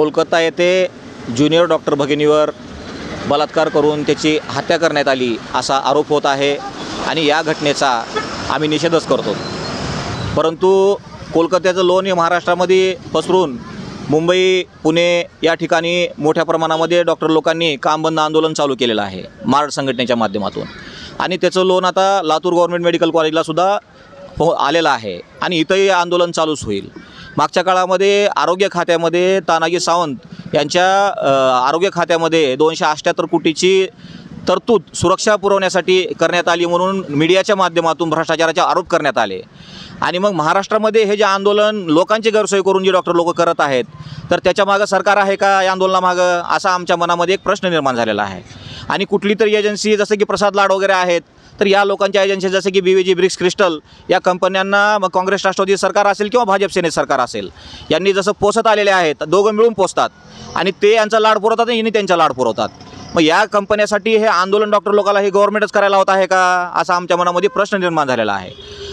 कोलकाता येथे junior doctor भगिनीवर बलात्कार करून त्याची हत्या करण्यात आली असा आरोप होत आहे आणि या घटनेचा आम्ही निषेधच करतो. परंतु कोलकात्याचं लोन हे महाराष्ट्रामध्ये पसरून मुंबई पुणे या ठिकाणी मोठ्या प्रमाणामध्ये डॉक्टर लोकांनी काम बंद आंदोलन चालू केलेलं आहे मार्ड संघटनेच्या माध्यमातून. आणि त्याचं लोन आता लातूर गव्हर्नमेंट मेडिकल कॉलेजला सुद्धा हो आलेलं आहे आणि इथंही आंदोलन चालूच होईल. मागच्या काळामध्ये आरोग्य खात्यामध्ये तानाजी सावंत यांच्या आरोग्य खात्यामध्ये दोनशे अठ्ठ्याहत्तर कोटीची तरतूद सुरक्षा पुरवण्यासाठी करण्यात आली म्हणून मीडियाच्या माध्यमातून भ्रष्टाचाराचे आरोप करण्यात आले. आणि मग महाराष्ट्रामध्ये हे जे आंदोलन लोकांची गैरसोय करून जे डॉक्टर लोक करत आहेत तर त्याच्यामागं सरकार आहे का या आंदोलनामागं? असा आमच्या मनामध्ये एक प्रश्न निर्माण झालेला आहे. आणि कुठली तरी एजन्सी जसं की प्रसाद लाड वगैरे आहेत तर या लोकांच्या एजन्सी जसं की बी जी ब्रिक्स क्रिस्टल या कंपन्यांना मग काँग्रेस राष्ट्रवादी सरकार असेल किंवा भाजप सेनेत सरकार असेल यांनी जसं पोसत आलेले आहेत दोघं मिळून पोचतात आणि ते यांचा लाड पुरवतात आणि यांनी त्यांचा लाड पुरवतात. मग या कंपन्यासाठी हे आंदोलन डॉक्टर लोकांना हे गव्हर्नमेंटच करायला होत आहे का असा आमच्या मनामध्ये प्रश्न निर्माण झालेला आहे.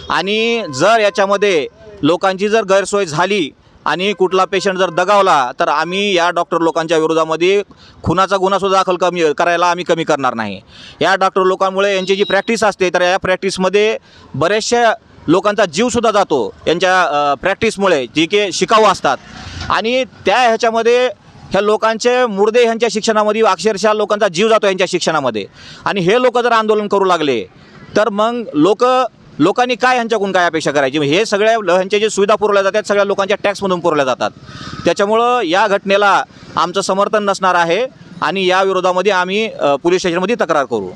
आणि जर याच्यामध्ये लोकांची जर गैरसोय झाली आणि कुठला पेशंट जर दगावला तर आम्ही या डॉक्टर लोकांच्या विरोधामध्ये खुनाचा गुन्हासुद्धा दाखल कमी करायला आम्ही कमी करणार नाही. या डॉक्टर लोकांमुळे यांची जी प्रॅक्टिस असते तर या प्रॅक्टिसमध्ये बऱ्याचशा लोकांचा जीवसुद्धा जातो यांच्या प्रॅक्टिसमुळे जी की शिकाऊ असतात. आणि त्या ह्याच्यामध्ये ह्या लोकांचे मुर्दे ह्यांच्या शिक्षणामध्ये अक्षरशः लोकांचा जीव जातो यांच्या शिक्षणामध्ये. आणि हे लोक जर आंदोलन करू लागले तर मग लोक लोकांनी काय ह्यांच्याकडून काय अपेक्षा करायची? हे सगळ्या ह्यांच्या जे सुविधा पुरवल्या जातात सगळ्या लोकांच्या टॅक्समधून पुरवल्या जातात. त्याच्यामुळं या घटनेला आमचं समर्थन नसणार आहे आणि या विरोधामध्ये आम्ही पोलीस स्टेशनमध्ये तक्रार करू.